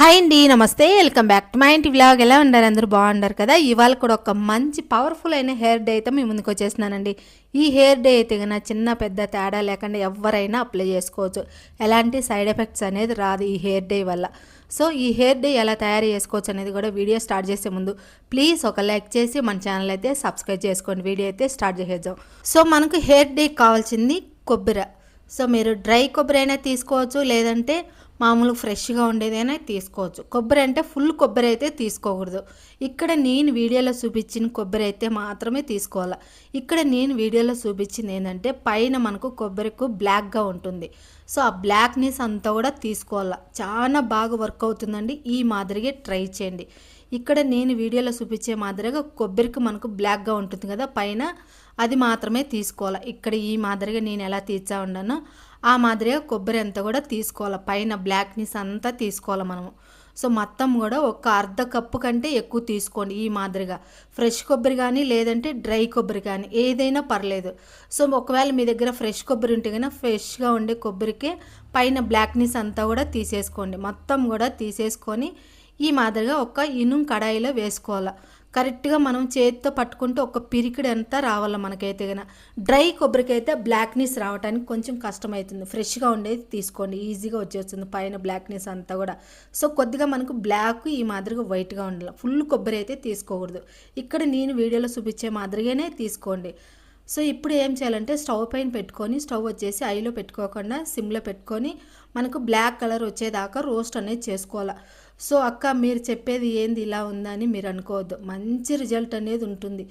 Hi అండి నమస్తే. Welcome back to మా ఇంటి వ్లాగ్ ఎలా ఉన్నారు? అందరూ బాగున్నారు కదా? ఇవాళ కూడా ఒక మంచి పవర్ఫుల్ అయిన హెయిర్ డే అయితే మీ ముందుకు వచ్చేసినానండి ఈ హెయిర్ డే అయితే కన్నా చిన్న పెద్ద తేడా లేకుండా ఎవరైనా అప్లై చేసుకోవచ్చు. ఎలాంటి సైడ్ ఎఫెక్ట్స్ అనేది రాదు ఈ హెయిర్ డే వల్ల. సో ఈ హెయిర్ డే ఎలా తయారు చేసుకోవచ్చు అనేది కూడా వీడియో స్టార్ట్ చేసే ముందు ప్లీజ్ ఒక లైక్ చేసి మన ఛానల్ అయితే సబ్స్క్రైబ్ చేసుకోండి. వీడియో అయితే స్టార్ట్ చేసేద్దాం. సో మనకు హెయిర్ డే కావాల్సింది కొబ్బరి. సో మీరు డ్రై కొబ్బరి అయినా తీసుకోవచ్చు లేదంటే మామూలు ఫ్రెష్గా ఉండేదైనా తీసుకోవచ్చు. కొబ్బరి అంటే ఫుల్ కొబ్బరి అయితే తీసుకోకూడదు. ఇక్కడ నేను వీడియోలో చూపించిన కొబ్బరి అయితే మాత్రమే తీసుకోవాలి. ఇక్కడ నేను వీడియోలో చూపించింది ఏంటంటే పైన మనకు కొబ్బరికు బ్లాక్గా ఉంటుంది. సో ఆ బ్లాక్నెస్ అంతా కూడా తీసుకోవాలి. చాలా బాగా వర్క్ అవుతుందండి. ఈ మాదిరిగా ట్రై చేయండి. ఇక్కడ నేను వీడియోలో చూపించే మాదిరిగా కొబ్బరికి మనకు బ్లాక్గా ఉంటుంది కదా పైన అది మాత్రమే తీసుకోవాలి. ఇక్కడ ఈ మాదిరిగా నేను ఎలా తీర్చా ఉన్నానో ఆ మాదిరిగా కొబ్బరి అంతా కూడా తీసుకోవాలి. పైన బ్లాక్నెస్ అంతా తీసుకోవాలి మనము. సో మొత్తం కూడా ఒక అర్ధ కప్పు కంటే ఎక్కువ తీసుకోండి ఈ మాదిరిగా. ఫ్రెష్ కొబ్బరి కానీ లేదంటే డ్రై కొబ్బరి కానీ ఏదైనా పర్లేదు. సో ఒకవేళ మీ దగ్గర ఫ్రెష్ కొబ్బరి ఉంటే కనుక ఫ్రెష్గా ఉండే కొబ్బరికే పైన బ్లాక్నెస్ అంతా కూడా తీసేసుకోండి. మొత్తం కూడా తీసేసుకొని ఈ మాదిరిగా ఒక ఇనుం కడాయిలో వేసుకోవాలి. కరెక్ట్గా మనం చేతితో పట్టుకుంటే ఒక పిరికిడి అంతా రావాలి మనకైతే కనుక డ్రై కొబ్బరికైతే బ్లాక్నెస్ రావడానికి కొంచెం కష్టమవుతుంది ఫ్రెష్గా ఉండేది తీసుకోండి. ఈజీగా వచ్చేస్తుంది పైన బ్లాక్నెస్ అంతా కూడా. సో కొద్దిగా మనకు బ్లాక్ ఈ మాదిరిగా వైట్గా ఉండాలి. ఫుల్ కొబ్బరి అయితే తీసుకోకూడదు. ఇక్కడ నేను వీడియోలో చూపించే మాదిరిగానే తీసుకోండి. సో ఇప్పుడు ఏం చేయాలంటే స్టవ్ పైన పెట్టుకొని స్టవ్ వచ్చేసి ఐలో పెట్టుకోకుండా సిమ్లో పెట్టుకొని మనకు బ్లాక్ కలర్ వచ్చేదాకా రోస్ట్ అనేది చేసుకోవాలి. సో అక్క మీరు చెప్పేది ఏంది ఇలా ఉందని మీరు అనుకోవద్దు. మంచి రిజల్ట్ అనేది ఉంటుంది.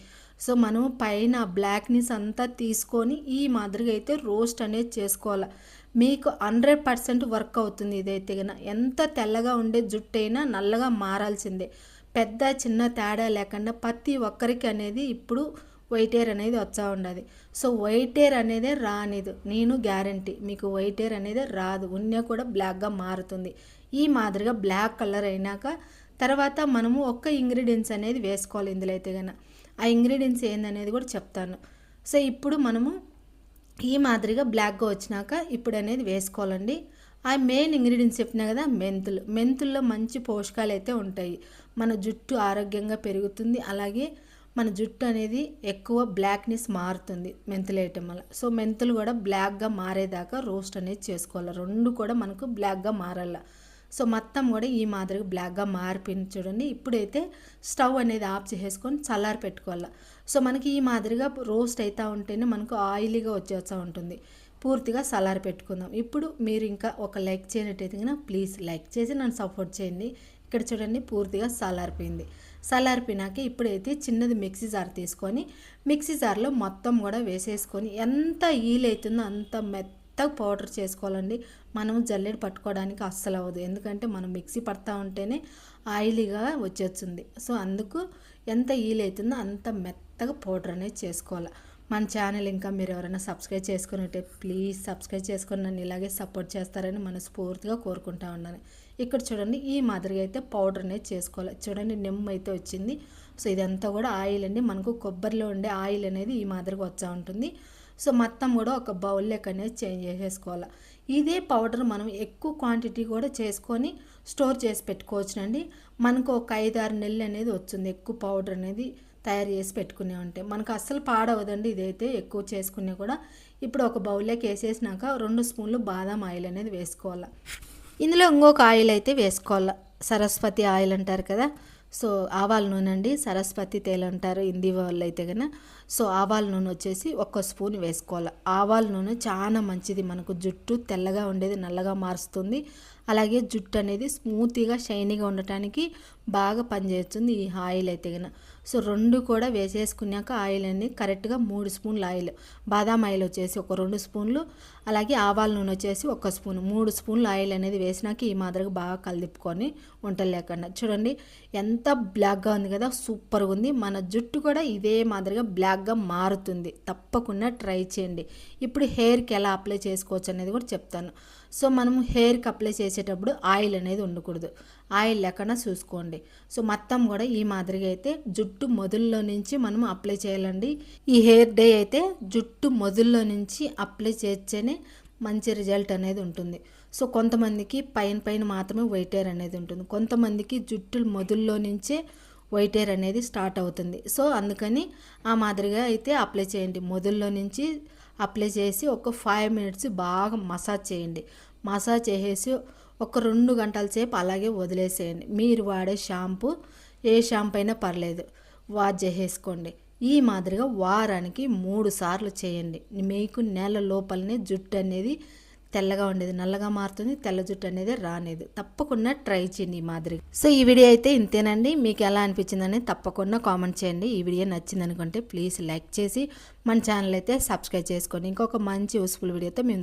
సో మనం పైన బ్లాక్నెస్ అంతా తీసుకొని ఈ మాదిరిగా అయితే రోస్ట్ అనేది చేసుకోవాలి. మీకు హండ్రెడ్ పర్సెంట్ వర్క్ అవుతుంది ఇదైతే కనుక ఎంత తెల్లగా ఉండే జుట్టు అయినా నల్లగా మారాల్సిందే. పెద్ద చిన్న తేడా లేకుండా ప్రతి ఒక్కరికి అనేది ఇప్పుడు వైట్ హెయిర్ అనేది వచ్చా ఉండదు. సో వైట్ హెయిర్ అనేది రానిది. నేను గ్యారంటీ మీకు వైట్ హెయిర్ అనేది రాదు. ఉన్న కూడా బ్లాక్గా మారుతుంది. ఈ మాదిరిగా బ్లాక్ కలర్ అయినాక తర్వాత మనము ఒక్క ఇంగ్రీడియంట్స్ అనేది వేసుకోవాలి ఇందులో అయితే కనుక ఆ ఇంగ్రీడియంట్స్ ఏందనేది కూడా చెప్తాను. సో ఇప్పుడు మనము ఈ మాదిరిగా బ్లాక్గా వచ్చినాక ఇప్పుడు అనేది వేసుకోవాలండి. ఆ మెయిన్ ఇంగ్రీడియంట్స్ చెప్పినా కదా మెంతులు. మెంతుల్లో మంచి పోషకాలు అయితే ఉంటాయి. మన జుట్టు ఆరోగ్యంగా పెరుగుతుంది. అలాగే మన జుట్టు అనేది ఎక్కువ బ్లాక్నెస్ మారుతుంది మెంతులు వేయటం వల్ల. సో మెంతులు కూడా బ్లాక్గా మారేదాకా రోస్ట్ అనేది చేసుకోవాలి. రెండు కూడా మనకు బ్లాక్గా మారాల. సో మొత్తం కూడా ఈ మాదిరిగా బ్లాక్గా మారిపోయింది చూడండి. ఇప్పుడైతే స్టవ్ అనేది ఆఫ్ చేసేసుకొని చల్లారి పెట్టుకోవాలి. సో మనకి ఈ మాదిరిగా రోస్ట్ అవుతూ ఉంటేనే మనకు ఆయిలీగా వచ్చేస్తూ ఉంటుంది. పూర్తిగా సలారి పెట్టుకుందాం. ఇప్పుడు మీరు ఇంకా ఒక లైక్ చేయనట్టయితే కనుక ప్లీజ్ లైక్ చేసి నన్ను సపోర్ట్ చేయండి. ఇక్కడ చూడండి పూర్తిగా సలారిపోయింది సలారిపోయినాక ఇప్పుడైతే చిన్నది మిక్సీ జార్ తీసుకొని మిక్సీ జార్లో మొత్తం కూడా వేసేసుకొని ఎంత ఈల్ అవుతుందో అంత మెత్తగా పౌడర్ చేసుకోవాలండి. మనం జల్లెడు పట్టుకోవడానికి అస్సలు అవ్వదు. ఎందుకంటే మనం మిక్సీ పడతా ఉంటేనే ఆయిలీగా వచ్చేస్తుంది. సో అందుకు ఎంత ఈల్ అవుతుందో అంత మెత్తగా పౌడర్ అనేది చేసుకోవాలి. మన ఛానల్ ఇంకా మీరు ఎవరైనా సబ్స్క్రైబ్ చేసుకున్నట్టే ప్లీజ్ సబ్స్క్రైబ్ చేసుకుని నన్ను ఇలాగే సపోర్ట్ చేస్తారని మనస్ఫూర్తిగా కోరుకుంటా ఉన్నాను. ఇక్కడ చూడండి ఈ మాదిరిగా అయితే పౌడర్ అనేది చేసుకోవాలి. చూడండి నిమ్మ అయితే వచ్చింది. సో ఇదంతా కూడా ఆయిల్ అండి. మనకు కొబ్బరిలో ఉండే ఆయిల్ అనేది ఈ మాదిరిగా వచ్చా ఉంటుంది. సో మొత్తం కూడా ఒక బౌల్ లెక్క అనేది చేంజ్ చేసేసుకోవాలి. ఇదే పౌడర్ మనం ఎక్కువ క్వాంటిటీ కూడా చేసుకొని స్టోర్ చేసి పెట్టుకోవచ్చునండి. మనకు ఒక ఐదు ఆరు నెలలు అనేది వచ్చింది ఎక్కువ పౌడర్ అనేది. తయారు చేసి పెట్టుకునే ఉంటే. మనకు అస్సలు పాడవదండి ఇదైతే ఎక్కువ చేసుకునే కూడా. ఇప్పుడు ఒక బౌల్లోకి వేసేసినాక రెండు స్పూన్లు బాదం ఆయిల్ అనేది వేసుకోవాలి. ఇందులో ఇంకొక ఆయిల్ అయితే వేసుకోవాలి. సరస్వతి ఆయిల్ అంటారు కదా. సో ఆవాల నూనె అండి. సరస్వతి తేలు అంటారు. హిందీ వాళ్ళు అయితే కనుక సో ఆవాల నూనె వచ్చేసి ఒక్క స్పూన్ వేసుకోవాలి. ఆవాల నూనె చాలా మంచిది. మనకు జుట్టు తెల్లగా ఉండేది నల్లగా మారుస్తుంది. అలాగే జుట్టు అనేది స్మూత్గా షైనీగా ఉండటానికి బాగా పనిచేస్తుంది ఈ ఆయిల్ అయితే కనుక సో రెండు కూడా వేసేసుకున్నాక ఆయిల్ అనేది కరెక్ట్గా మూడు స్పూన్లు ఆయిల్ బాదాం ఆయిల్ వచ్చేసి ఒక రెండు స్పూన్లు అలాగే ఆవాల నూనె వచ్చేసి ఒక స్పూన్ మూడు స్పూన్లు ఆయిల్ అనేది వేసినాక ఈ మాదిరిగా బాగా కలిదిప్పుకొని వంటలు లేకుండా చూడండి ఎంత బ్లాక్గా ఉంది కదా సూపర్గా ఉంది. మన జుట్టు కూడా ఇదే మాదిరిగా బ్లాక్గా మారుతుంది. తప్పకుండా ట్రై చేయండి. ఇప్పుడు హెయిర్కి ఎలా అప్లై చేసుకోవచ్చు అనేది కూడా చెప్తాను. సో మనం హెయిర్కి అప్లై చేసేటప్పుడు ఆయిల్ అనేది ఉండకూడదు. ఆయిల్ లేకుండా చూసుకోండి. సో మొత్తం కూడా ఈ మాదిరిగా అయితే జుట్టు మొదల్లో నుంచి మనం అప్లై చేయాలండి. ఈ హెయిర్ డే అయితే జుట్టు మొదల్లో నుంచి అప్లై చేస్తేనే మంచి రిజల్ట్ అనేది ఉంటుంది. సో కొంతమందికి పైన పైన మాత్రమే వైట్ హెయిర్ అనేది ఉంటుంది. కొంతమందికి జుట్టు మొదల్లో నుంచే వైట్ హెయిర్ అనేది స్టార్ట్ అవుతుంది. సో అందుకని ఆ మాదిరిగా అయితే అప్లై చేయండి. మొదల్లో నుంచి అప్లై చేసి ఒక ఫైవ్ మినిట్స్ బాగా మసాజ్ చేయండి. మసాజ్ చేసేసి ఒక రెండు గంటల సేపు అలాగే వదిలేసేయండి. మీరు వాడే షాంపూ ఏ షాంపూ అయినా పర్లేదు. వాష్ చేసేసుకోండి. ఈ మాదిరిగా వారానికి మూడు సార్లు చేయండి. మీకు నెల లోపలనే జుట్టు అనేది తెల్లగా ఉండేది. నల్లగా మారుతుంది తెల్ల జుట్టు అనేది రానేది. తప్పకుండా ట్రై చేయండి ఈ మాదిరి సో ఈ వీడియో అయితే ఇంతేనండి. మీకు ఎలా అనిపించిందని తప్పకుండా కామెంట్ చేయండి. ఈ వీడియో నచ్చింది అనుకుంటే ప్లీజ్ లైక్ చేసి మన ఛానల్ అయితే సబ్స్క్రైబ్ చేసుకోండి ఇంకొక మంచి యూస్ఫుల్ వీడియోతో మేము